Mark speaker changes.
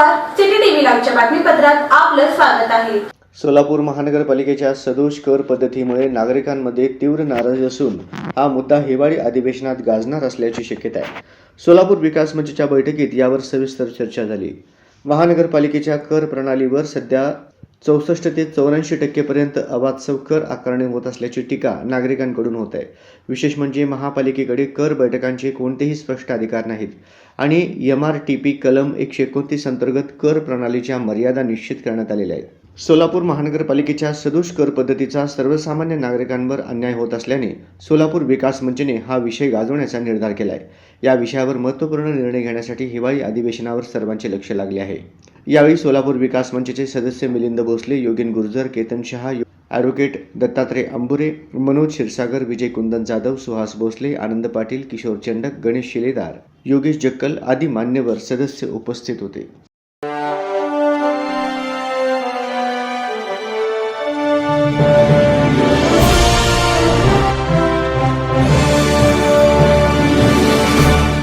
Speaker 1: City TV लाईव्हच्या बातमीपत्रात आपलं स्वागत आहे.
Speaker 2: सोलापूर महानगरपालिकेच्या सदोष कर पद्धतीमुळे नागरिकांमध्ये तीव्र नाराज असून हा मुद्दा हिवाळी अधिवेशनात गाजणार असल्याची शक्यता आहे. सोलापूर विकास मंचच्या बैठकीत यावर सविस्तर चर्चा झाली. महानगरपालिकेच्या कर प्रणालीवर सध्या चौसष्ट ते चौऱ्याऐंशी टक्केपर्यंत अवास्तव कर आकारणी होत असल्याची टीका नागरिकांकडून होत आहे. विशेष म्हणजे महापालिकेकडे कर बैठकांचे कोणतेही स्पष्ट अधिकार नाहीत. आणि एम आर टी पी कलम एकशे एकोणतीस अंतर्गत कर प्रणालीच्या मर्यादा निश्चित करण्यात आलेल्या आहेत. सोलापूर महानगरपालिकेच्या सदोष कर पद्धतीचा सर्वसामान्य नागरिकांवर अन्याय होत असल्याने सोलापूर विकास मंचने हा विषय गाजवण्याचा निर्धार केला आहे या विषयावर महत्त्वपूर्ण निर्णय घेण्यासाठी हिवाळी अधिवेशनावर सर्वांचे लक्ष लागले आहे. यावेळी सोलापूर विकास मंचचे सदस्य मिलिंद भोसले योगेन गुर्जर केतन शहा ॲडव्होकेट दत्तात्रय अंबुरे मनोज क्षीरसागर विजय कुंदन जाधव सुहास भोसले आनंद पाटील किशोर चंडक गणेश शिलेदार योगेश जक्कल आदी मान्यवर सदस्य उपस्थित होते.